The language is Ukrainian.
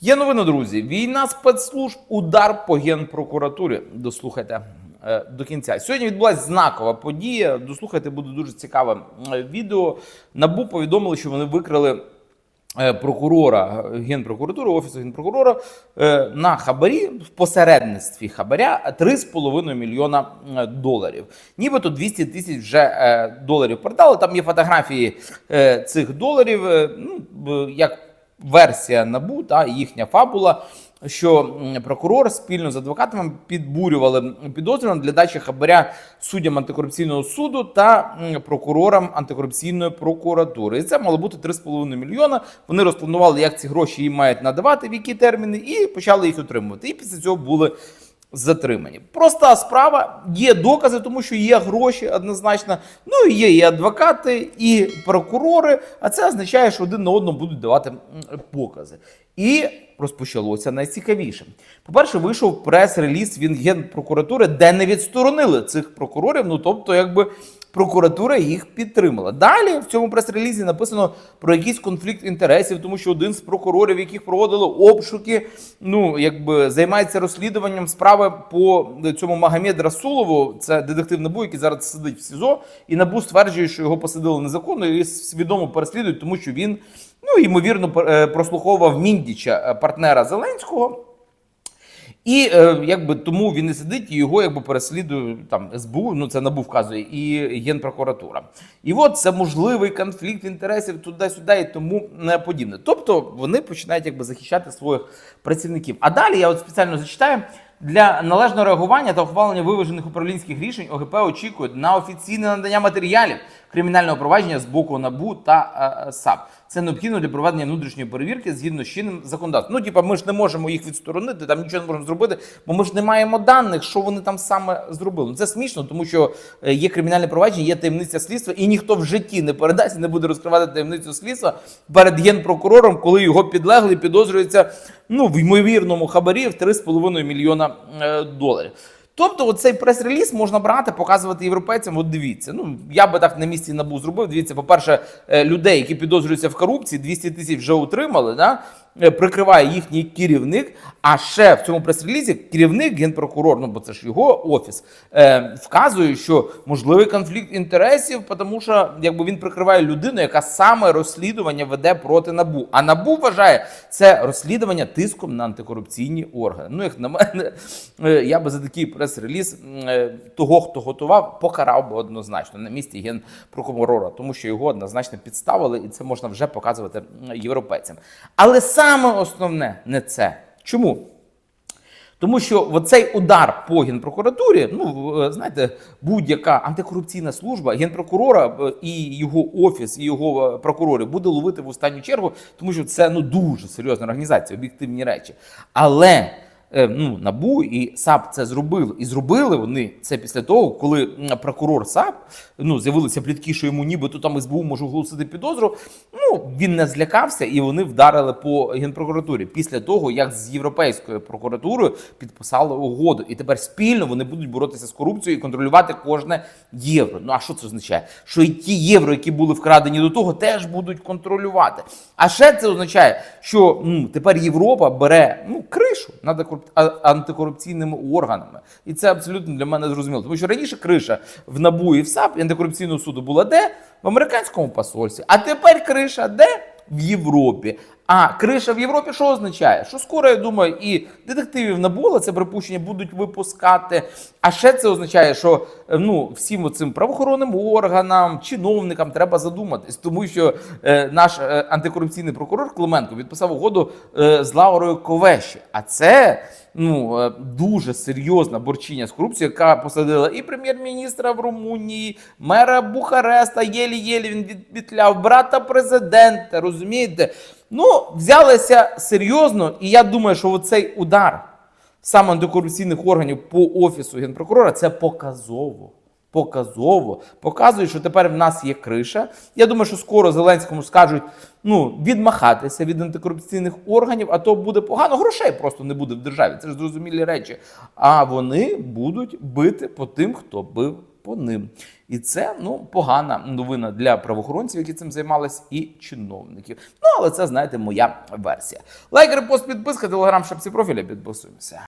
Є новина, друзі. Війна спецслужб, удар по генпрокуратурі. Дослухайте е, до кінця. Сьогодні відбулася знакова подія. Дослухайте, буде дуже цікаве е, відео. Набу повідомили, що вони викрили прокурора е, генпрокуратури, офісу генпрокурора е, на хабарі в посередництві хабаря 3,5 мільйона доларів. Нібито 200 тисяч вже е, доларів продали. Там є фотографії цих доларів. Ну як версія набу та їхня фабула. Що прокурор спільно з адвокатами підбурювали підозрюваного для дачі хабаря суддям антикорупційного суду та прокурорам антикорупційної прокуратури. І це мало бути 3,5 мільйона. Вони розпланували, як ці гроші їм мають надавати, в які терміни, і почали їх отримувати. І після цього були затримані. Проста справа, є докази, тому що є гроші однозначно. Ну і є і адвокати, і прокурори. А це означає, що один на одному будуть давати покази. І розпочалося найцікавіше. По-перше, вийшов прес-реліз від генпрокуратури, де не відсторонили цих прокурорів. Ну тобто, якби прокуратура їх підтримала. Далі в цьому прес-релізі написано про якийсь конфлікт інтересів, тому що один з прокурорів, яких проводили обшуки, ну якби займається розслідуванням справи по цьому Магомед Расулову. Це детектив НАБУ, який зараз сидить в СІЗО, і НАБУ стверджує, що його посадили незаконно і свідомо переслідують, тому що він ну ймовірно е, прослуховував Міндіча, е, партнера Зеленського. І е, якби тому він і сидить, і його якби переслідує там СБУ, ну це НАБУ вказує, і Генпрокуратура. І от це можливий конфлікт інтересів туди-сюди і тому не подібне. Тобто вони починають якби захищати своїх працівників. А далі я от спеціально зачитаю. Для належного реагування та ухвалення виважених управлінських рішень ОГП очікують на офіційне надання матеріалів кримінального провадження з боку НАБУ та е, САП. Це необхідно для проведення внутрішньої перевірки згідно з чинним законодавством. Ну, типа, ми ж не можемо їх відсторонити, там нічого не можемо зробити, бо ми ж не маємо даних, що вони там саме зробили. Ну, Це смішно, тому що е, є кримінальне провадження, є таємниця слідства, і ніхто в житті не передасть не буде розкривати таємницю слідства перед генпрокурором, коли його підлеглий підозрюється ну, в ймовірному хабарі в 3,5 мільйона е, доларів. Тобто, оцей прес-реліз можна брати, показувати європейцям. От дивіться. Ну я би так на місці набу зробив. Дивіться, по-перше, е, людей, які підозрюються в корупції, 200 тисяч вже отримали. Да? Е, Прикриває їхній керівник. А ще в цьому прес-релізі керівник, генпрокурор, ну бо це ж його офіс, е, вказує, що можливий конфлікт інтересів, тому що якби він прикриває людину, яка саме розслідування веде проти набу. А набу вважає це розслідування тиском на антикорупційні органи. Ну, як на мене, е, я би за такий прес-реліз е, того, хто готував, покарав би однозначно на місці генпрокурора, тому що його однозначно підставили, і це можна вже показувати європейцям. Але саме основне не це. Чому? Тому що цей удар по генпрокуратурі, ну е, знаєте, будь-яка антикорупційна служба генпрокурора е, і його офіс, і його е, прокурори буде ловити в останню чергу, тому що це ну дуже серйозна організація, об'єктивні речі. Але ну, набу і САП це зробили. І зробили вони це після того, коли прокурор САП ну з'явилися плітки, що йому нібито там СБУ може оголосити підозру. Ну він не злякався, і вони вдарили по генпрокуратурі після того, як з європейською прокуратурою підписали угоду, і тепер спільно вони будуть боротися з корупцією і контролювати кожне євро. Ну а що це означає? Що і ті євро, які були вкрадені до того, теж будуть контролювати. А ще це означає, що ну тепер Європа бере ну кришу над антикорупційними органами, і це абсолютно для мене зрозуміло. Тому що раніше криша в НАБУ і в САП антикорупційного суду була де? В американському посольстві. А тепер криша де? В Європі. А криша в Європі що означає? Що скоро, я думаю, і детективів набула це припущення будуть випускати. А ще це означає, що е, ну всім цим правоохоронним органам, чиновникам треба задуматись, тому що е, наш е, антикорупційний прокурор Клименко підписав угоду е, з Лаурою Ковеші. А це ну е, дуже серйозна борчиня з корупцією, яка посадила і прем'єр-міністра в Румунії, мера Бухареста, єлі-єлі він відпітляв, брата президента. Розумієте? Ну, взялися серйозно, і я думаю, що оцей удар саме антикорупційних органів по офісу генпрокурора це показово. Показово показує, що тепер в нас є криша. Я думаю, що скоро Зеленському скажуть ну відмахатися від антикорупційних органів, а то буде погано. Грошей просто не буде в державі. Це ж зрозумілі речі. А вони будуть бити по тим, хто бив по ним. І це ну погана новина для правоохоронців, які цим займались, і чиновників. Ну але це знаєте, моя версія. Лайк, репост, підписка, телеграм, шапці профіля. Підписуємося.